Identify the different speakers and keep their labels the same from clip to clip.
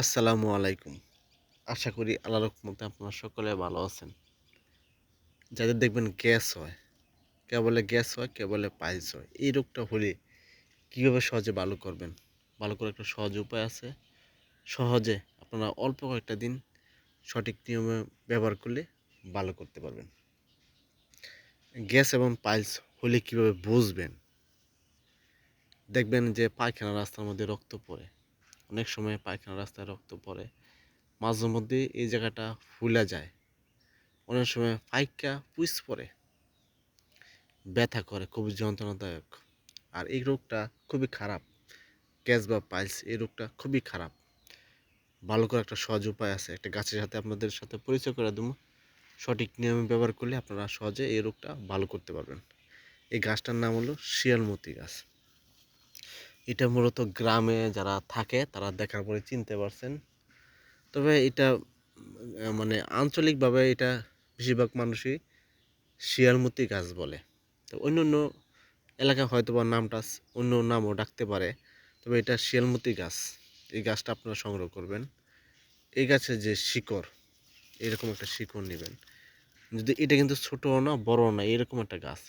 Speaker 1: আসসালামু আলাইকুম। আশা করি আল্লাহ রহমতে আপনারা সকলে ভালো আছেন। যাদের দেখবেন গ্যাস হয়, কে বলে গ্যাস হয়, কে বলে পাইলস হয়, এই রোগটা হলে কীভাবে সহজে ভালো করবেন? ভালো করে একটা সহজ উপায় আছে। সহজে আপনারা অল্প কয়েকটা দিন সঠিক নিয়মে ব্যবহার করলে ভালো করতে পারবেন। গ্যাস এবং পাইলস হলে কীভাবে বুঝবেন? দেখবেন যে পায়খানা রাস্তার মধ্যে রক্ত পড়ে। অনেক সময় পায়খানা রাস্তায় রক্ত পড়ে। মাঝে মধ্যে এই জায়গাটা ফুলে যায়। অনেক সময় পাইকা পুইস পড়ে। ব্যথা করে খুবই যন্ত্রণাদায়ক। আর এই রোগটা খুবই খারাপ। গ্যাস বা পাইলস, এই রোগটা খুবই খারাপ। ভালো করে একটা সহজ উপায় আছে। একটা গাছের সাথে আপনাদের সাথে পরিচয় করে দেবো। সঠিক নিয়মে ব্যবহার করলে আপনারা সহজে এই রোগটা ভালো করতে পারবেন। এই গাছটার নাম হলো শিয়ালমতি গাছ। এটা মূলত গ্রামে যারা থাকে, তারা দেখার পরে চিনতে পারছেন। তবে এটা মানে আঞ্চলিকভাবে এটা বেশিরভাগ মানুষই শিয়ালমতি গাছ বলে। তো অন্য অন্য এলাকায় হয়তো বা নামটা অন্য নামও ডাকতে পারে, তবে এটা শিয়ালমতি গাছ। এই গাছটা আপনারা সংগ্রহ করবেন। এই গাছের যে শিকড়, এরকম একটা শিকড় নেবেন। যদি এটা কিন্তু ছোটো না বড় না, এরকম একটা গাছ।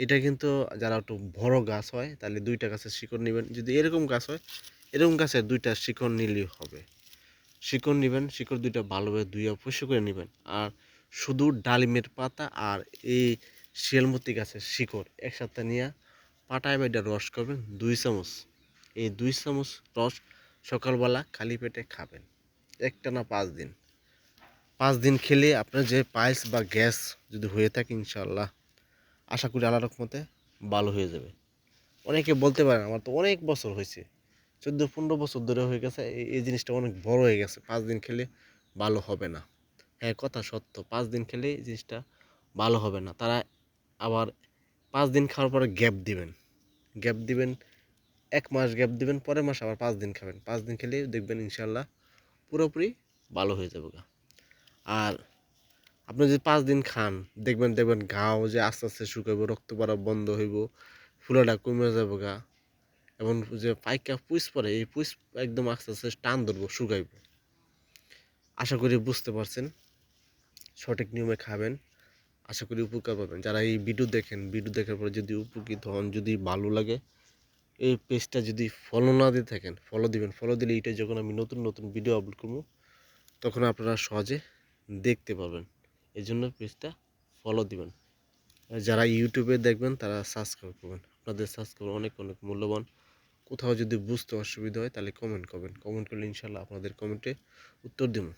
Speaker 1: এটা কিন্তু যারা একটু বড় গাছ হয়, তাহলে দুইটা গাছের শিকড় নেবেন। যদি এরকম গাছ হয়, এরকম গাছের দুইটা শিকড় নিলেই হবে। শিকড় নেবেন, শিকড় দুইটা ভালোভাবে ধুইয়া পরিষ্কার করে নেবেন। আর শুধু ডালিমের পাতা আর এই শিয়ালমতি গাছের শিকড় একসাথে নিয়ে পাটায় বেডে রস করবেন, দুই চামচ। এই দুই চামচ রস সকালবেলা খালি পেটে খাবেন। একটা না পাঁচ দিন। পাঁচ দিন খেলে আপনার যে পাইলস বা গ্যাস যদি হয়ে থাকে ইনশাল্লাহ আশা করি আল্লাহ রকমতে ভালো হয়ে যাবে। অনেকে বলতে পারেন আমার তো অনেক বছর হয়েছে, চোদ্দ পনেরো বছর ধরে হয়ে গেছে এই জিনিসটা অনেক বড় হয়ে গেছে, পাঁচ দিন খেলে ভালো হবে না। হ্যাঁ কথা সত্য, পাঁচ দিন খেলে এই জিনিসটা ভালো হবে না। তারা আবার পাঁচ দিন খাওয়ার পরে গ্যাপ দিবেন গ্যাপ দিবেন, এক মাস গ্যাপ দিবেন, পরের মাস আবার পাঁচ দিন খাবেন। পাঁচ দিন খেলে দেখবেন ইনশাল্লাহ পুরোপুরি ভালো হয়ে যাবে আর আপনি যদি পাঁচ দিন খান, দেখবেন দেখবেন ঘাও যে আস্তে আস্তে শুকাইব রক্ত পড়া বন্ধ হইব, ফুলাটা কমে যাবে গা। এবং যে পাইকা পুষ পরে, এই পুইস একদম আস্তে আস্তে টান ধরবো, শুকাইব। আশা করি বুঝতে পারছেন। সঠিক নিয়মে খাবেন। আশা করি উপকার পাবেন। যারা এই ভিডিও দেখেন, ভিডিও দেখার পরে যদি উপকৃত হন, যদি ভালো লাগে, এই পেজটা যদি ফলো না দিয়ে থাকেন ফলো দিবেন। ফলো দিলে এইটা যখন আমি নতুন নতুন ভিডিও আপলোড করব, তখন আপনারা সহজে দেখতে পারবেন এই জন্য পেজটা ফলো দিবেন। যারা ইউটিউবে দেখবেন, তারা সাবস্ক্রাইব করবেন। আপনাদের সাবস্ক্রাইব অনেক অনেক মূল্যবান। কোথাও যদি বুঝতে অসুবিধা হয়, তাহলে কমেন্ট করবেন। কমেন্ট করলে ইনশাল্লাহ আপনাদের কমেন্টে উত্তর দেবো।